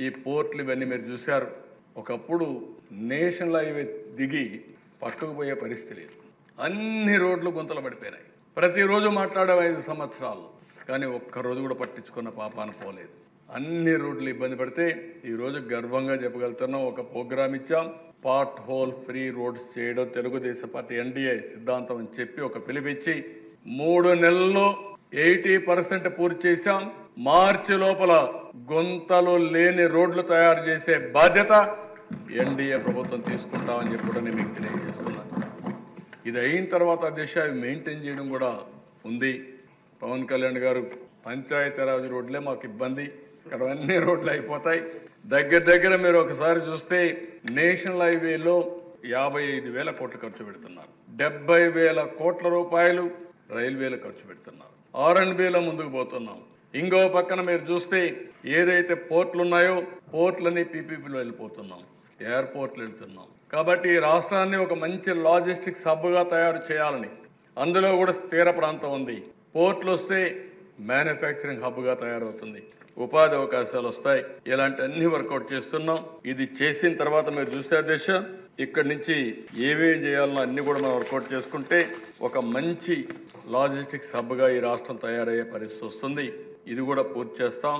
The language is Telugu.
ఈ పోర్ట్లు ఇవన్నీ మీరు చూశారు. ఒకప్పుడు నేషనల్ హైవే దిగి పక్కకు పోయే పరిస్థితి లేదు. అన్ని రోడ్లు గుంతలు పడిపోయినాయి. ప్రతిరోజు మాట్లాడే ఐదు సంవత్సరాలు. కానీ ఒక్క రోజు కూడా పట్టించుకున్న పాపాన పోలేదు. అన్ని రోడ్లు ఇబ్బంది పడితే ఈరోజు గర్వంగా చెప్పగలుగుతున్నాం. ఒక ప్రోగ్రామ్ ఇచ్చాం. పార్ట్ హోల్ ఫ్రీ రోడ్స్ చేయడం తెలుగుదేశం పార్టీ ఎన్డీఏ సిద్ధాంతం అని చెప్పి ఒక పిలిపిచ్చి మూడు నెలల్లో ఎయిటీ పర్సెంట్ పూర్తి చేశాం. మార్చి లోపల గుంతలు లేని రోడ్లు తయారు చేసే బాధ్యత ఎన్డీఏ ప్రభుత్వం తీసుకుంటామని చెప్పి కూడా నేను మీకు తెలియజేస్తున్నాను ఇది అయిన తర్వాత దిశ అవి మెయింటైన్ చేయడం కూడా ఉంది. పవన్ కళ్యాణ్ గారు పంచాయతీరాజ్ రోడ్లే మాకు ఇబ్బంది. ఇక్కడ అన్ని రోడ్లు అయిపోతాయి. దగ్గర దగ్గర మీరు ఒకసారి చూస్తే నేషనల్ హైవేలో యాభై ఐదు వేల కోట్లు ఖర్చు పెడుతున్నారు. డెబ్బై వేల కోట్ల రూపాయలు రైల్వేలు ఖర్చు పెడుతున్నారు. ఆర్ అండ్ బిలో ముందుకు పోతున్నాం. ఇంకో పక్కన మీరు చూస్తే ఏదైతే పోర్ట్లు ఉన్నాయో పోర్ట్లని పీపీపీలో వెళ్ళిపోతున్నాం. ఎయిర్పోర్ట్లు వెళ్తున్నాం. కాబట్టి ఈ రాష్ట్రాన్ని ఒక మంచి లాజిస్టిక్స్ హబ్గా తయారు చేయాలని అందులో కూడా తీర ప్రాంతం ఉంది. పోర్ట్లు వస్తే మ్యానుఫ్యాక్చరింగ్ హబ్గా తయారవుతుంది. ఉపాధి అవకాశాలు వస్తాయి. ఇలాంటి అన్ని వర్కౌట్ చేస్తున్నాం. ఇది చేసిన తర్వాత మీరు చూస్తే దిశ. ఇక్కడి నుంచి ఏమేమి చేయాలన్నా అన్ని కూడా మనం వర్కౌట్ చేసుకుంటే ఒక మంచి లాజిస్టిక్స్ హబ్గా ఈ రాష్ట్రం తయారయ్యే పరిస్థితి వస్తుంది. ఇది కూడా పూర్తి చేస్తాం.